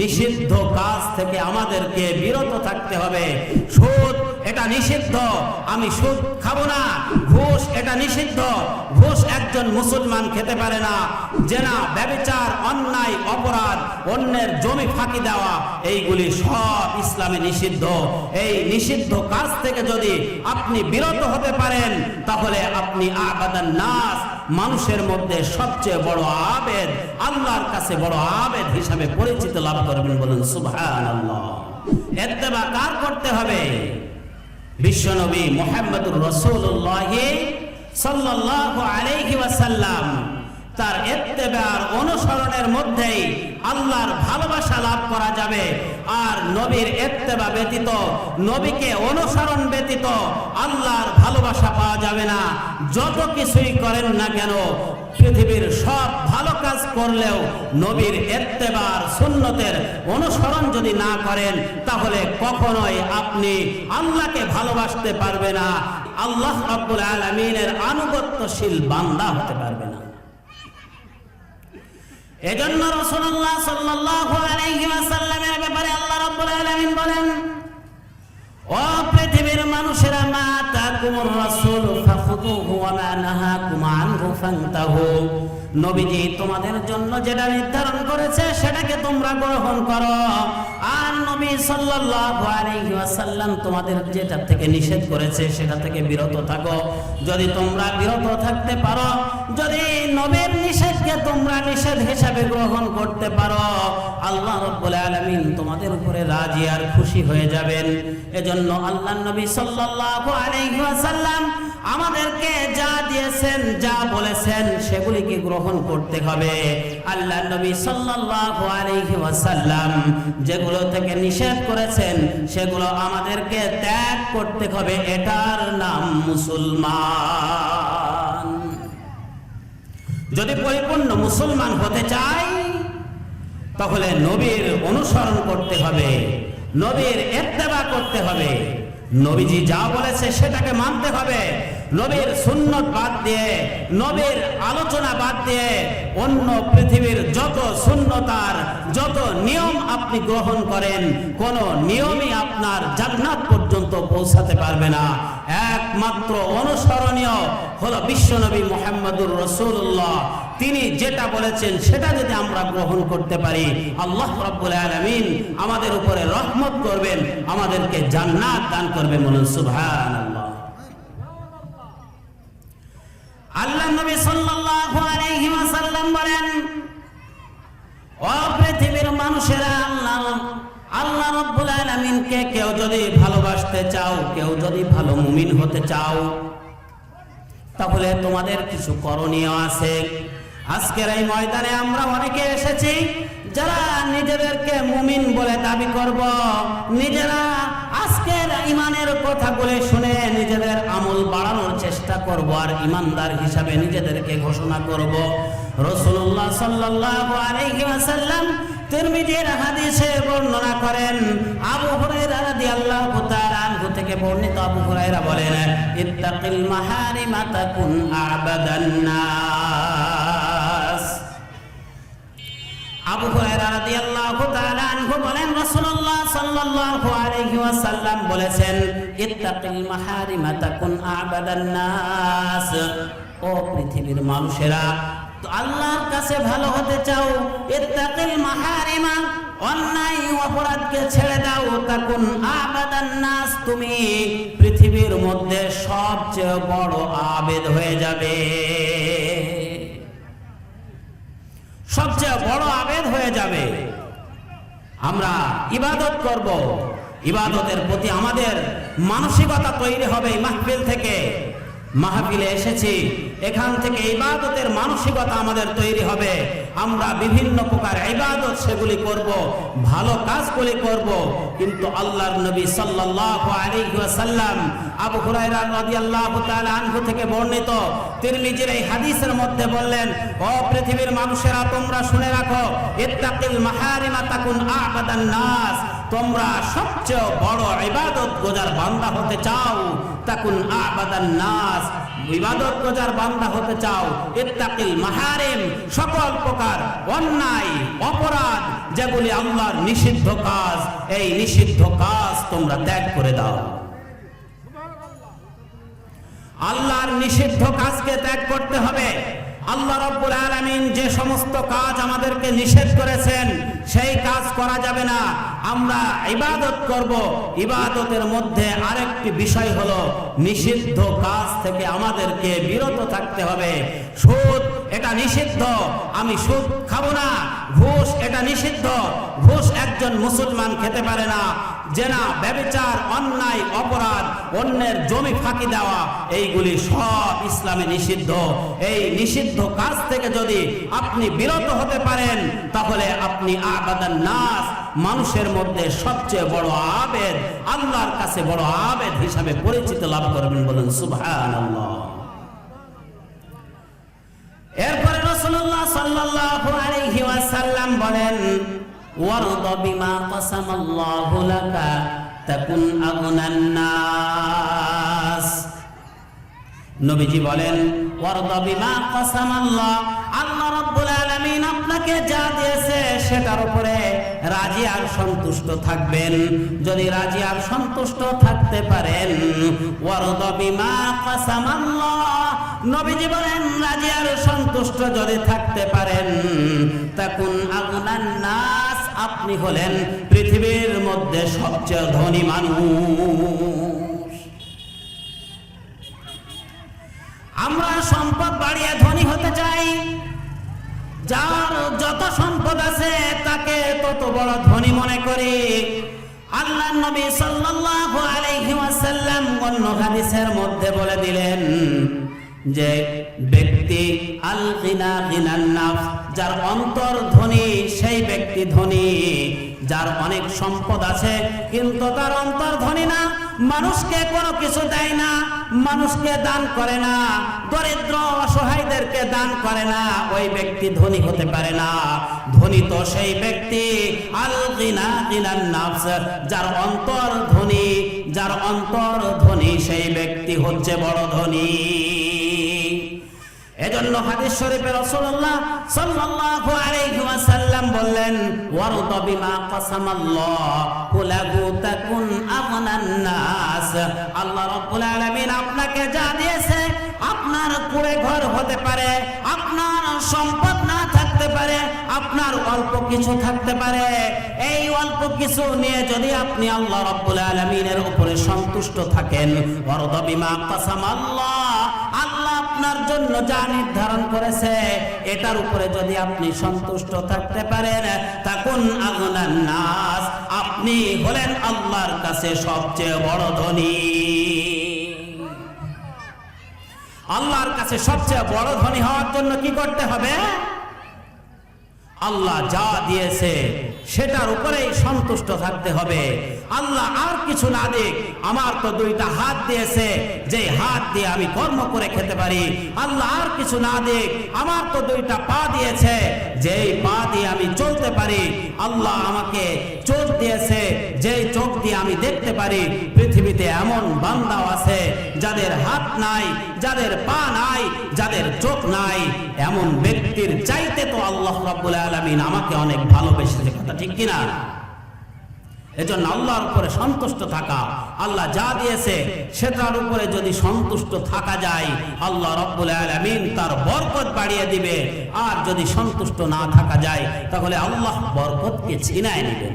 নিষিদ্ধ কাজ থেকে আমাদেরকে বিরত থাকতে হবে। সুদ এটা নিষিদ্ধ, আমি সুদ খাব না। ঘুষ এটা নিষিদ্ধ, ঘুষ একজন মুসলমান খেতে পারে না। জেনা, ব্যবিচার, অন্যায়, অপরাধ, অন্যের জমি ফাঁকি দেওয়া, এইগুলি সব ইসলামে নিষিদ্ধ। এই নিষিদ্ধ কাজ থেকে যদি আপনি বিরত হতে পারেন, তাহলে আপনি আবাদান নাস মানুষের মধ্যে সবচেয়ে বড় আবেদ, আল্লাহর কাছে বড় আবেদ হিসাবে পরিচিত লাভ করবেন বলেন সুভান আল্লাহ এত্তেবা কার করতে হবে? বিশ্বনবী মোহাম্মদুর রসুল্লাহ সাল্লাহ আলাইহি ওয়াসাল্লাম। তার এত্তেবার অনুসরণের মধ্যেই আল্লাহর ভালোবাসা লাভ করা যাবে। আর নবীর এত্তেবা ব্যতীত, নবীকে অনুসরণ ব্যতীত আল্লাহর ভালোবাসা পাওয়া যাবে না। যত কিছুই করেন না কেন, পৃথিবীর সব ভালো কাজ করলেও নবীর এত্তেবার সুন্নতের অনুসরণ যদি না করেন, তাহলে কখনোই আপনি আল্লাহকে ভালোবাসতে পারবে না। আল্লাহ রাব্বুল আলামিনের আনুগত্যশীল বান্দা হতে পারবে না। এজন্য রাসূলুল্লাহ সাল্লাল্লাহু আলাইহি ওয়াসাল্লামের ব্যাপারে আল্লাহ রাব্বুল আলামিন বলেন, ও পৃথিবীর মানুষেরা, মা তাকুমুর রাসূল ফাখুযুহু ওয়া মা নাহাকুম আনহু, ফান্তাহু। নবীজি, তোমাদের জন্য যেটা নির্ধারণ করেছে, সেটাকে তোমরা গ্রহণ করো। আর নবী সাল্লাল্লাহু আলাইহি ওয়াসাল্লাম তোমাদের যেটা থেকে নিষেধ করেছে, সেটা থেকে বিরত থাকো। যদি তোমরা বিরত থাকতে পারো, যদি নবীর নিষেধকে নিষেধ হিসাবে গ্রহণ করতে পারো। আল্লাহ রাব্বুল আলামিন তোমাদের উপরে রাজি আর খুশি হয়ে যাবেন। এজন্য আল্লাহ নবী সাল্লাল্লাহু আলাইহি ওয়াসাল্লাম আমাদেরকে যা দিয়েছেন, যা বলেছেন, সেগুলিকে গ্রহণ করতে হবে। আল্লাহ নবী সাল্লাল্লাহু আলাইহি ওয়াসাল্লাম যেগুলো থেকে নিষেধ করেছেন, সেগুলো আমাদেরকে ত্যাগ করতে হবে। এটার নাম মুসলমান। যদি পরিপূর্ণ মুসলমান হতে চাই, তাহলে নবীর অনুসরণ করতে হবে, নবীর এত্তেবা করতে হবে। নবীজি যা বলেছে সেটাকে মানতে হবে। নবীর সুন্নত বাদ দিয়ে, নবীর আলোচনা বাদ দিয়ে অন্য পৃথিবীর যত শূন্যতার যত নিয়ম আপনি গ্রহণ করেন, কোন নিয়মই আপনার জান্নাত পর্যন্ত পৌঁছাতে পারবে না। একমাত্র অনুসরণীয় হলো বিশ্বনবী মোহাম্মদুর রসুল্লাহ তিনি যেটা বলেছেন সেটা যদি আমরা গ্রহণ করতে পারি, আল্লাহ রব্বুল আলমিন আমাদের উপরে রহমত করবেন, আমাদেরকে জান্নাত দান করবেন বলুন, সুবহানাল্লাহ আল্লাহ নবী সাল্লাল্লাহু আলাইহি ওয়াসাল্লাম বলেন ও পৃথিবীর মানুষেরা আল্লাহ আল্লাহ রাব্বুল আলামিনকে কেউ যদি ভালোবাসতে চাও, কেউ যদি ভালো মুমিন হতে চাও, তাহলে তোমাদের কিছু করণীয় আছে। আজকের এই ময়দানে আমরা অনেকে এসেছি, যারা নিজেদেরকে মুমিন বলে দাবি করব। নিজেরা আজকের ইমানের শুনে নিজেদের আমল বাড়ানোর চেষ্টা করব আর ইমানদার হিসাবে নিজেদেরকে ঘোষণা করব। রসুল্লাহ ওয়াসাল্লাম তিরমিজির হাদিসে বর্ণনা করেন, আবু হুরায়রা রাদিয়াল্লাহু তাআলা আনহু থেকে বর্ণিত আবু হুরায়রা বলেন, ইত্তাকিল মাহারিমা তাকুন আবাদান নাস। আবু হুরায়রা রাদিয়াল্লাহু তাআলা আনহু বলেন, রাসূলুল্লাহ সাল্লাল্লাহু আলাইহি ওয়াসাল্লাম বলেছেন, ইত্তাকিল মাহারিমা তাকুন আবাদান নাস। ও পৃথিবীর মানুষেরা আল্লাহর কাছে ভালো হতে চাও, ইত্তাকিল মাহারিমা, অন্যায় অপরাধকে ছেড়ে দাও, তাকুন আবাদান নাস, তুমি পৃথিবীর মধ্যে সবচেয়ে বড় আবেদ হয়ে যাবে। সবচেয়ে বড় আবেদ হয়ে যাবে। আমরা ইবাদত করব। ইবাদতের প্রতি আমাদের মানসিকতা তৈরি হবে মাহফিল থেকে। মাহফিলে এসেছি। এখান থেকে ইবাদতের মানসিকতা আমাদের তৈরি হবে। আমরা বিভিন্ন প্রকার ইবাদত সেগুলি করব, ভালো কাজগুলি করব। কিন্তু আল্লাহর নবী সাল্লাল্লাহু আলাইহি ওয়াসাল্লাম আবু হুরায়রা রাদিয়াল্লাহু তাআলা আনহু থেকে বর্ণিত তিরমিজির এই হাদিসের মধ্যে বললেন, ও পৃথিবীর মানুষেরা, তোমরা শুনে রাখো, ইত্তাকিল মাহারিমা তাকুন আবাদান নাস। তোমরা সবচেয়ে বড় ইবাদত গোজার বান্দা হতে চাও। তাকুন আবাদান নাস। ইবাদত গোজার বান্দা হতে চাও। ইত্তাকিল মাহারিম। সকল প্রকার অন্যায়, অপরাধ, যেগুলি আল্লাহর নিষিদ্ধ কাজ, এই নিষিদ্ধ কাজ তোমরা ত্যাগ করে দাও। আল্লাহর নিষিদ্ধ কাজকে ত্যাগ করতে হবে। আল্লাহ রব্বুল আলামিন যে সমস্ত কাজ আমাদেরকে নিষেধ করেছেন, সেই কাজ করা যাবে না। আমরা ইবাদত করব। ইবাদতের মধ্যে আরেকটি বিষয় হলো, নিষিদ্ধ কাজ থেকে আমাদেরকে বিরত থাকতে হবে। সুদ এটা নিষিদ্ধ। আমি সুদ খাব না। ঘুষ এটা নিষিদ্ধ। ঘুষ একজন মুসলমান খেতে পারে না। জেনা ব্যবিচার, অন্যায়, অপরাধ, অন্যের জমি ফাঁকি দেওয়া, এইগুলি সব ইসলামে নিষিদ্ধ। এই নিষিদ্ধ কাজ থেকে যদি আপনি বিরত হতে পারেন, তাহলে আপনি আবাদান নাস, মানুষের মধ্যে সবচেয়ে বড় আবেদ, আল্লাহর কাছে বড় আবেদ হিসাবে পরিচিত লাভ করবেন বলেন, সুবহানাল্লাহ। এরপরে রাসূলুল্লাহ সাল্লাল্লাহু আলাইহি ওয়াসাল্লাম বলেন, ওয়ারদ বিমা কাসামাল্লাহু লাকা তাকুন আগনান নাস। নবীজি বলেন, ওয়ারদ বিমা কাসামাল্লাহ, আল্লাহ রাব্বুল আলামিন আপনাকে যা দিয়েছে সেটার উপরে রাজি আর সন্তুষ্ট থাকবেন। যদি রাজি আর সন্তুষ্ট থাকতে পারেন, ওয়ারদ বিমা কাসামাল্লাহ নবীজি বলেন, রাজি আর সন্তুষ্ট যদি থাকতে পারেন, তখন আগুনান নাস আপনি হলেন পৃথিবীর মধ্যে সবচেয়ে ধনী মানুষ। আমরা সম্পদ বাড়িয়ে ধনী হতে চাই। যার যত সম্পদ আছে, তাকে তত বড় ধনী মনে করি। আল্লাহ নবী সাল্লাল্লাহু আলাইহি ওয়াসাল্লাম অন্য হাদিসের মধ্যে বলে দিলেন যে ব্যক্তি আল গিনা গিনান নাফস, যার অন্তর ধনী, সেই ব্যক্তি ধনী, যার অনেক সম্পদ আছে, কিন্তু তার অন্তর ধনী না। মানুষকে কোনো কিছু দেয় না, মানুষকে দান করে না, দরিদ্র অসহায়দেরকে দান করে না, ওই ব্যক্তি ধনী হতে পারে না। ধনী তো সেই ব্যক্তি আল গিনা গিনান নাফস, যার অন্তর ধনী, যার অন্তর ধনী সেই ব্যক্তি হচ্ছে বড় ধনী। এজন্য হাদিস শরীফে রাসূলুল্লাহ সাল্লাল্লাহু আলাইহি ওয়াসাল্লাম বললেন, ওয়ারদ বিমা কাসামাল্লাহু লাহু তাকুন আগনান নাস। আল্লাহ রাব্বুল আলামিন আপনাকে যা দিয়েছে আপনার কুড়ে ঘর হতে পারে, আপনার সম্পদ না থাকতে পারে, আপনার অল্প কিছু থাকতে পারে। এই অল্প কিছু নিয়ে যদি আপনি আল্লাহ রাব্বুল আলামিনের উপরে সন্তুষ্ট থাকেন, ওয়ারদ বিমা কাসামাল্লাহ আপনার জন্য যা নির্ধারণ করেছে, এটার উপরে যদি আপনি সন্তুষ্ট থাকতে পারেন, তখন আগুনের নাস আপনি হলেন আল্লাহর কাছে সবচেয়ে বড় ধনী। আল্লাহর কাছে সবচেয়ে বড় ধনী হওয়ার জন্য কি করতে হবে? আল্লাহ যা দিয়েছে সেটার উপরেই সন্তুষ্ট থাকতে হবে। আল্লাহ আর কিছু না দিক, আমার তো দুইটা হাত দিয়েছে যে হাত দিয়ে আমি কর্ম করে খেতে পারি। আল্লাহ আর কিছু না দিক, আমার তো দুইটা পা দিয়েছে, যেই পা দিয়ে আমি চলতে পারি, আল্লাহ আমাকে চোখ দিয়েছে, যেই চোখ দিয়ে আমি দেখতে পারি। পৃথিবীতে এমন বান্দাও আছে, যাদের হাত নাই, যাদের পা নাই, যাদের চোখ নাই, এমন ব্যক্তির চাইতে তো আল্লাহ রাব্বুল আলামিন আমাকে অনেক ভালোবেসেছে কথা ঠিক কিনা? এজন্য আল্লাহর উপরে সন্তুষ্ট থাকা, আল্লাহ যা দিয়েছে সেটার উপরে যদি সন্তুষ্ট থাকা যায়, আল্লাহ রব্বুল আলামিন তার বরকত বাড়িয়ে দিবে। আর যদি সন্তুষ্ট না থাকা যায়, তাহলে আল্লাহ বরকতকে ছিনায় নেবেন।